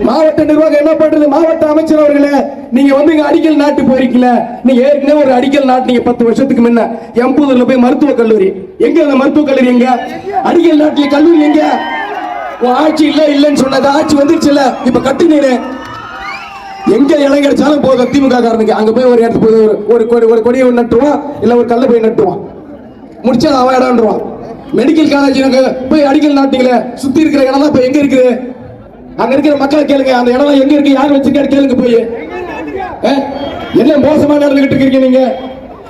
மாவட்ட நிர்வாகம் என்ன பண்றது? மாவட்ட அமைச்சர் அவர்களே நீங்க வந்து இங்க அடிக்கல் நாட்டு போயிருக்கீங்க. நீங்க ஏற்கனவே ஒரு அடிக்கல் நாட்டுனீங்க பத்து வருஷத்துக்கு முன்ன. எம்பூதூர்ல போய் மருத்துவ கல்லூரி. எங்க அந்த மருத்துவ கல்லூரி எங்க? அடிக்கல் நாட்டிய கல்லூரி எங்க? ஆட்சி இல்ல இல்லன்னு சொன்னது ஆட்சி வந்துருச்சுல இப்ப கட்டுனீரு. எங்க இடம் கிடைச்சாலும் போதும் திமுக காரனுக்கு. அங்க போய் ஒரு இடத்துக்கு போய் ஒரு- கொடி ஒரு கொடியை நட்டுவான் இல்ல ஒரு கல்லை போய் நட்டுவான் முடிச்சா அவன் இடம்ன்றான் மெடிக்கல் காலேஜ் போய் அடிக்கல் நாட்டிங்களே சுத்தி இருக்கிற இடம்லாம் இப்ப எங்க இருக்குது? அங்க இருக்கிற மக்களை கேளுங்க. அந்த இடம்லாம் எங்க இருக்கு? யார் வச்சிருக்காரு? கேளுங்க போய். என்ன மோசமா நடந்துகிட்டு இருக்கீங்க நீங்க?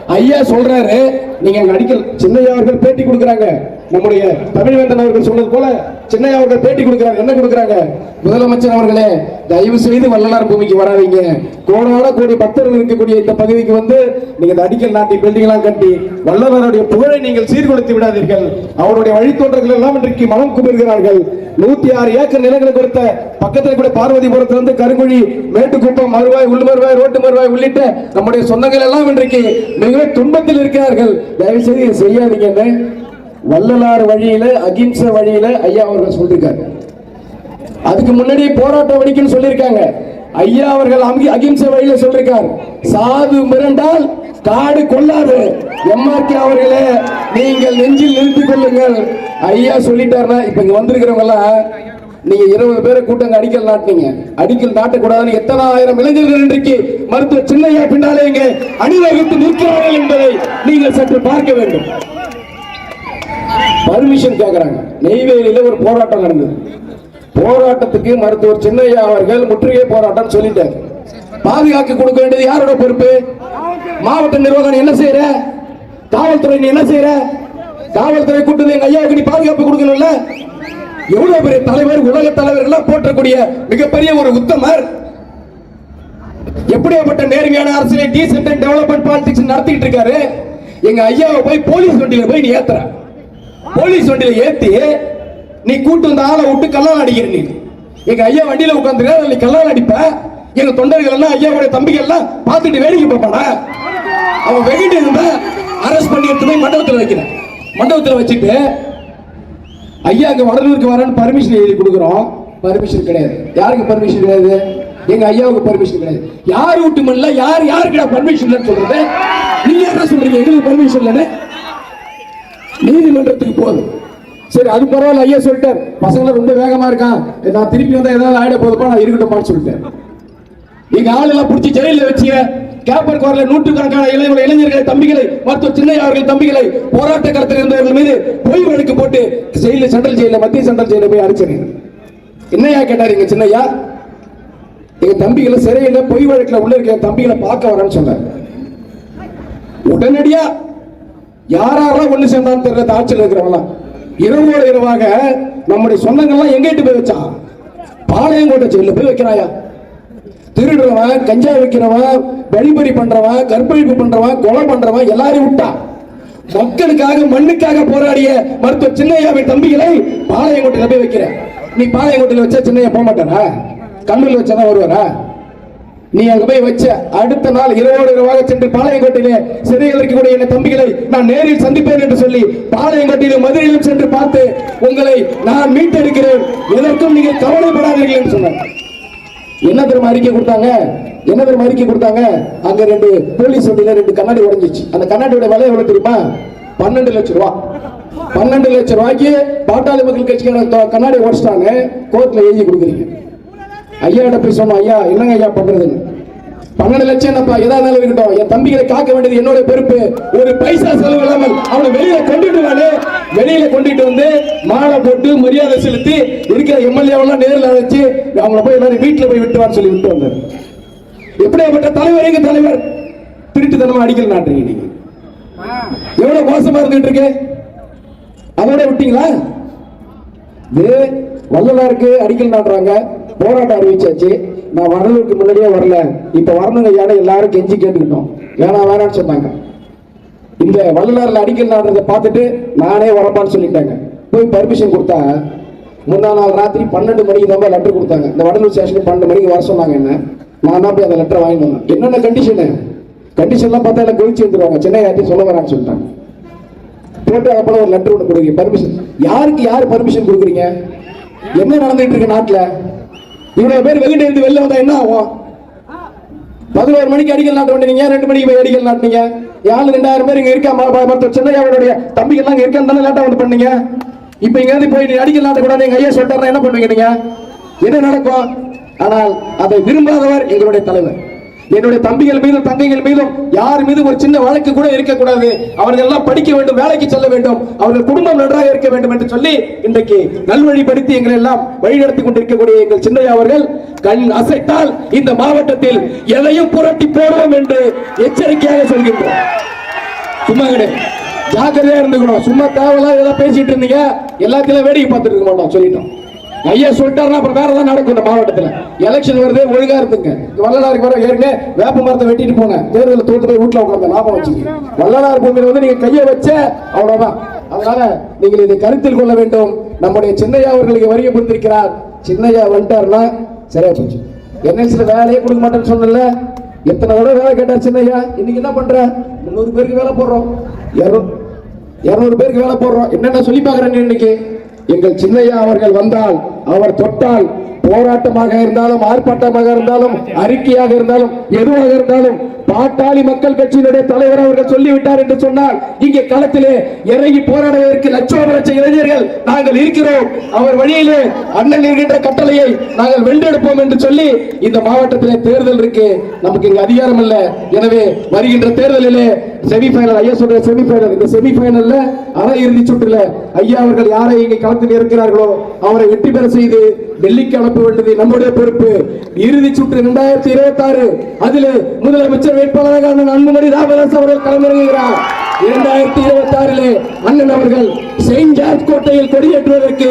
ஐயா சொல்றாரு. நீங்க அங்க அடிக்கல் சின்னையா அவர்கள் பேட்டி கொடுக்குறாங்க. நம்முடைய தமிழ்வேந்தன் அவர்கள் சொன்னது போல சென்னை அவர்கள் பேட்டி கொடுக்குறாங்க என்ன கொடுக்குறாங்க? முதலமைச்சர் அவர்களே தயவு செய்து வள்ளலார் பூமிக்கு வராதீங்க. கோடான கோடி பக்தர்கள் இருக்கக்கூடிய இந்த பகுதிக்கு வந்து நீங்க இந்த அடிக்கல் நாட்டி பில்டிங் எல்லாம் கட்டி வள்ளலாருடைய புகழை நீங்கள் சீர்குலைத்து விடாதீர்கள். அவருடைய வழித்தோன்றர்கள் எல்லாம் இன்றைக்கு மனம் குமிர்கிறார்கள். நூத்தி ஆறு ஏக்கர் நிலங்களை கொடுத்த பக்கத்தில் கூட பார்வதிபுரத்துல இருந்து கருங்குழி மேட்டுக்குப்பம் மறுவாய் உள்ளுமருவாய் ரோட்டு மறுவாய் உள்ளிட்ட நம்முடைய சொந்தங்கள் எல்லாம் இன்றைக்கு மிக துன்பத்தில் இருக்கிறார்கள். தயவு செய்து செய்யாதீங்க வள்ளலார் வழியில அகிம்சை வழியில ஐயா அவர்கள் சொல்லியிருக்காங்க அதுக்கு முன்னாடி போராட்டம் வழிக்குன்னு சொல்லியிருக்காங்க. ஐயா அவர்கள் அங்கி- அகிம்சை வழியில சொல்லியிருக்காங்க சாது மிரண்டால் காடு கொள்ளாது. எம்ஆர்கே அவர்களே நீங்கள் நெஞ்சில் நிறுத்திக் கொள்ளுங்கள். ஐயா சொல்லிட்டாருன்னா இப்ப இங்க வந்திருக்கிறவங்க எல்லாம் நீங்க இருபது பேரை கூட்டங்க அடிக்கல் நாட்டினீங்க. அடிக்கல் நாட்டக்கூடாதுன்னு எத்தனை ஆயிரம் இளைஞர்கள் இன்றைக்கு மருத்துவ சின்னையா பின்னாலே இங்கே அணிவகுத்து நிற்கிறார்கள் என்பதை நீங்கள் சற்று பார்க்க வேண்டும். பர்மிஷன் கேட்குறாங்க நெய்வேலியில ஒரு போராட்டம் நடந்தது. போராட்டத்துக்கு மருத்துவர் சின்னையா அவர்கள் முற்றுகை போராட்டம் சொல்லிட்டார். பாதுகாக்க கொடுக்க வேண்டியது யாரோட பொறுப்பு? மாவட்ட நிர்வாகம் என்ன செய்யற காவல்துறை நீ என்ன செய்யற காவல்துறை கூட்டத்தில் எங்க ஐயாவுக்கு நீ பாதுகாப்பு கொடுக்கணும்ல? எவ்வளவு பெரிய தலைவர் உலக தலைவர்கள் போற்றக்கூடிய மிகப்பெரிய ஒரு உத்தமர். எப்படியாப்பட்ட நேர்மையான அரசியலை டீசென்ட் டெவலப்மெண்ட் பாலிடிக்ஸ் நடத்திட்டு இருக்காரு? எங்க ஐயாவை போய் போலீஸ் வண்டியில போய் நீ ஏத்துற. போலீஸ் வண்டியில ஏத்தி நீ கூட்டு வந்த ஆளை விட்டு கல்லால் அடிக்கிற நீ. எங்க ஐயா வண்டியில உட்காந்துருக்க நீ கல்லால் அடிப்ப. எங்க தொண்டர்கள் எல்லாம் ஐயாவுடைய தம்பிகள் எல்லாம் பார்த்துட்டு வேடிக்கை பார்ப்பானா அவன் வெகிட்டு இருந்தா அரெஸ்ட் பண்ணி எடுத்து போய் மண்டபத்தில் வைக்கிறேன் மண்டபத்தில் வச்சுட்டு ஐயா அங்கே வடலூருக்கு வரேன்னு பர்மிஷன் எழுதி கொடுக்குறோம். பர்மிஷன் கிடையாது. யாருக்கு பர்மிஷன் கிடையாது? எங்க ஐயாவுக்கு பர்மிஷன் கிடையாது. யார் வீட்டு மண்ணில யார் யாருக்கு பர்மிஷன் இல்லைன்னு சொல்றது? நீங்க என்ன சொல்றீங்க? எங்களுக்கு பர்மிஷன் இல்லைன்னு? நீதிமன்றத்துக்கு போகுது. சரி அது பரவாயில்ல ஐயா சொல்லிட்டேன் பசங்களை ரொம்ப வேகமா இருக்கான். நான் திருப்பி வந்தா ஏதாவது ஆயிட போதப்பா நான் இருக்கட்டும்ப்பான்னு சொல்லிட்டேன். எங்க ஆளெல்லாம் பிடிச்சி ஜெயில வச்சிய கேப்பர் குரல நூற்றுக்கணக்கான இளைஞர்கள் இளைஞர்களை தம்பிகளை மருத்துவ சின்னையா அவர்கள் தம்பிகளை போராட்ட களத்தில் இருந்தவர்கள் மீது பொய் வழக்கு போட்டு ஜெயில சென்ட்ரல் ஜெயில மத்திய சென்ட்ரல் ஜெயில போய் அடிச்சிருங்க என்னையா கேட்டார் எங்க சின்னையா? எங்க தம்பிகளை சிறையில பொய் வழக்குல உள்ள இருக்க தம்பிகளை பார்க்க வரேன்னு சொன்னார். உடனடியா யாரெல்லாம் ஒண்ணு சேர்ந்தான்னு தெரியல ஆட்சியில் இருக்கிறவங்களாம் இரவோடு இரவாக நம்முடைய சொந்தங்கள்லாம் எங்கிட்டு போய் வச்சா? பாளையங்கோட்டை ஜெயில போய் வைக்கிறாயா? திருடுறவன் கஞ்சா வைக்கிறவன் வழிபறி பண்றவன் கற்பழிப்பு பண்றவன் கொலை பண்றவன் எல்லாரையும் விட்டான் மக்களுக்காக மண்ணுக்காக போராடிய மருத்துவ சின்னையாவின் தம்பிகளை பாளையங்கோட்டையில போய் வைக்கிற நீ பாளையங்கோட்டையில வச்சா சின்னையா போக மாட்டாரா? கண்ணூர்ல வச்சாதான் வருவாரா? நீ அங்க போய் வச்ச அடுத்த நாள் இரவோடு இரவாக சென்று பாளையங்கோட்டையிலே சிறையில் இருக்கக்கூடிய என் தம்பிகளை நான் நேரில் சந்திப்பேன் என்று சொல்லி பாளையங்கோட்டையிலும் மதுரையிலும் சென்று பார்த்து உங்களை நான் மீட்டெடுக்கிறேன். எதற்கும் நீங்கள் கவலைப்படாதீர்கள் என்று சொன்னார். என்ன தரும் அறிக்கை கொடுத்தாங்க? என்ன தரும் அறிக்கை கொடுத்தாங்க? அங்க ரெண்டு போலீஸ் வண்டியில ரெண்டு கண்ணாடி உடஞ்சிச்சு. அந்த கண்ணாடியோட விலை எவ்வளவு தெரியுமா? பன்னெண்டு லட்சம் ரூபா. பன்னெண்டு லட்சம் ரூபாய்க்கு பாட்டாளி மக்கள் கட்சிக்கான கண்ணாடி உடைச்சிட்டாங்க கோர்ட்ல எழுதி கொடுக்குறீங்க. ஐயாட்ட போய் சொன்னோம் ஐயா என்னங்க ஐயா பண்றதுன்னு? பன்னெண்டு லட்சம் என்னப்பா எதா இருந்தாலும் இருக்கட்டும். என் தம்பிகளை காக்க வேண்டியது என்னோட பொறுப்பு. ஒரு பைசா செலவு இல்லாமல் அவனை வெளியில கொண்டுட்டு வானே. வெளியில கொண்டுட்டு வந்து மாலை போட்டு மரியாதை செலுத்தி இருக்கிற எம்எல்ஏவெல்லாம் நேரில் அழைச்சு அவங்கள போய் எல்லாரும் வீட்டில் போய் விட்டுவான்னு சொல்லி விட்டு வந்தார். எப்படியாப்பட்ட தலைவர் எங்க தலைவர்? திருட்டுத்தனமா அடிக்கல் நாட்டுறீங்க நீங்க. எவ்வளவு மோசமா இருந்துட்டு இருக்கு? அதோட விட்டீங்களா? இது வல்லலாருக்கு அடிக்கல் நாட்டுறாங்க. போராட்டம் அறிவிச்சாச்சு. நான் வரலுக்கு முன்னாடியே வரல. இப்போ வரணுங்க யாரும் எல்லாரும் கெஞ்சி கேட்டுக்கிட்டோம். வேணா வேணான்னு சொன்னாங்க. இந்த வள்ளலார்ல அடிக்கல் நாடுறதை பார்த்துட்டு நானே வரப்பான்னு சொல்லிட்டாங்க. போய் பர்மிஷன் கொடுத்தா முந்தா நாள் ராத்திரி பன்னெண்டு மணிக்கு தான் லெட்டர் கொடுத்தாங்க. இந்த வடலூர் ஸ்டேஷனுக்கு பன்னெண்டு மணிக்கு வர சொன்னாங்க என்ன? நான் தான் போய் அந்த லெட்டர் வாங்கிட்டு வந்தேன். என்னென்ன கண்டிஷனு கண்டிஷன்லாம் பார்த்தா எல்லாம் கழிச்சு வந்துருவாங்க. சென்னை ஆட்டி சொல்ல வரான்னு சொல்லிட்டாங்க. போட்டு அப்புறம் ஒரு லெட்டர் ஒன்று கொடுக்குறீங்க பர்மிஷன் யாருக்கு யார் பர்மிஷன் கொடுக்குறீங்க? என்ன நடந்துட்டு இருக்கு நாட்டில்? இவ்வளவு பேர் வெகுண்டு இருந்து வெளில வந்தா என்ன ஆகும்? பதினோரு மணிக்கு அடிக்கல் நாட்ட வேண்டிய ரெண்டு மணிக்கு போய் அடிக்கல் நாட்டினீங்க? யாரு ரெண்டாயிரம் பேர் இங்க இருக்கா? ம- மற்ற சின்னையாவுடைய தம்பிகள் எல்லாம் இங்க இருக்கான்னு தானே லேட்டா வந்து பண்ணீங்க? இப்ப இங்க இருந்து போய் அடிக்கல் நாட்ட கூட எங்க ஐயா சொல்றாரு என்ன பண்ணுவீங்க நீங்க? என்ன நடக்கும்? ஆனால் அதை விரும்பாதவர் எங்களுடைய தலைவர். என்னுடைய தம்பிகள் மீதும் தங்கைகள் மீதும் யார் மீதும் ஒரு சின்ன வழக்கு கூட இருக்கக்கூடாது. அவர்கள் எல்லாம் படிக்க வேண்டும் வேலைக்கு செல்ல வேண்டும். அவர்கள் குடும்பம் நன்றாக இருக்க வேண்டும் என்று சொல்லி இன்றைக்கு நல்வழிப்படுத்தி எங்களை எல்லாம் வழிநடத்தி கொண்டிருக்கக்கூடிய எங்கள் சின்னையா அவர்கள் கண் அசைத்தால் இந்த மாவட்டத்தில் எதையும் புரட்டி போடுவோம் என்று எச்சரிக்கையாக சொல்கின்றோம். சும்மா கிடையாது ஜாக்கிரதையா இருந்துக்கணும். சும்மா தேவையில்லாம் ஏதாவது பேசிட்டு இருந்தீங்க. எல்லாத்திலும் வேடிக்கை பார்த்துட்டு இருக்க மாட்டோம். சொல்லிட்டோம். ஐயா சொல்லிட்டாருன்னா அப்புறம் வேற ஏதாவது நடக்கும் இந்த மாவட்டத்தில். எலெக்ஷன் வருது ஒழுங்கா இருந்துங்க. இங்க வள்ளலாருக்கு வர ஏற்கனவே வேப்ப மரத்தை வெட்டிட்டு போனேன் தேர்தலில் தோத்து போய் வீட்டில் உட்காந்து லாபம் வச்சு வள்ளலார் பூமியில் வந்து நீங்க கையை வச்ச அவ்வளவுதான். அதனால நீங்கள் இதை கருத்தில் கொள்ள வேண்டும். நம்முடைய சின்னையா அவர்களுக்கு வரிய புரிந்திருக்கிறார் சின்னையா வந்துட்டாருன்னா சரியா போச்சு. என்எல்சியில் வேலையே கொடுக்க மாட்டேன்னு சொன்னல எத்தனை தடவை வேலை கேட்டார் சின்னையா? இன்னைக்கு என்ன பண்ற? முந்நூறு பேருக்கு வேலை போடுறோம். இரநூறு இருநூறு பேருக்கு வேலை போடுறோம். என்னென்ன சொல்லி பார்க்குறேன் இன்னைக்கு? எங்கள் சின்னையா அவர்கள் வந்தால் அவர் தொட்டால் போராட்டமாக இருந்தாலும் ஆர்ப்பாட்டமாக இருந்தாலும் அறிக்கையாக இருந்தாலும் எதுவாக இருந்தாலும் பாட்டாளி மக்கள் கட்சியினுடைய தலைவர் அவர்கள் சொல்லிவிட்டார் என்று சொன்னால் இங்கே களத்திலே இறங்கி போராடுவதற்கு லட்சம் லட்சம் இளைஞர்கள் நாங்கள் இருக்கிறோம். அவர் வழியிலே அண்ணன் இருக்கின்ற கட்டளையை நாங்கள் வென்றெடுப்போம் என்று சொல்லி இந்த மாவட்டத்திலே தேர்தல் இருக்கு. நமக்கு இங்க அதிகாரம் இல்ல. எனவே வருகின்ற தேர்தலிலே செமிஃபைனல் ஐயா சொல்ற செமிஃபைனல் இந்த செமிஃபைனல்ல அரை இறுதி சுற்றுல ஐயா அவர்கள் யாரை இங்கே களத்தில் இருக்கிறார்களோ அவரை வெற்றி பெற செய்து டெல்லிக்கு அனுப்ப வேண்டியது நம்முடைய பொறுப்பு. இறுதி சுற்று இரண்டாயிரத்தி இருபத்தி ஆறு அதில் முதலமைச்சர் வேட்பாளராக அண்ணன் அன்புமணி ராமதாஸ் அவர்கள் களமிறங்குகிறார். இரண்டாயிரத்தி இருபத்தி ஆறிலே அண்ணன் அவர்கள் செயின்ட் ஜார்ஜ் கோட்டையில் கொடியேற்றுவதற்கு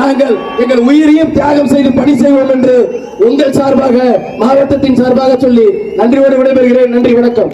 நாங்கள் எங்கள் உயிரையும் தியாகம் செய்து பணி செய்வோம் என்று உங்கள் சார்பாக மாவட்டத்தின் சார்பாக சொல்லி நன்றியோடு விடைபெறுகிறேன். நன்றி வணக்கம்.